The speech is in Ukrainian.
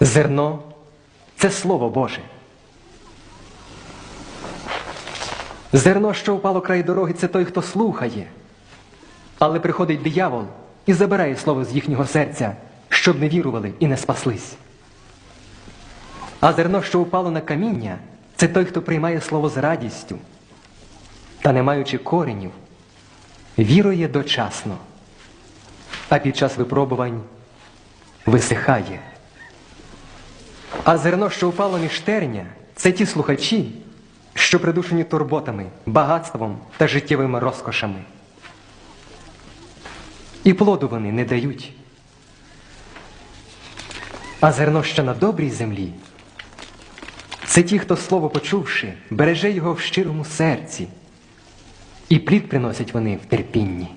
Зерно це Слово Боже. Зерно, що впало край дороги, це той, хто слухає. Але приходить диявол і забирає слово з їхнього серця, щоб не вірували і не спаслись. А зерно, що впало на каміння, це той, хто приймає слово з радістю, та не маючи коренів, вірує дочасно, а під час випробувань висихає. А зерно, що впало між терня, це ті слухачі, що придушені турботами, багатством та життєвими розкошами. І плоду вони не дають. А зерно, що на добрій землі, це ті, хто слово почувши, береже його в щирому серці, і плід приносять вони в терпінні.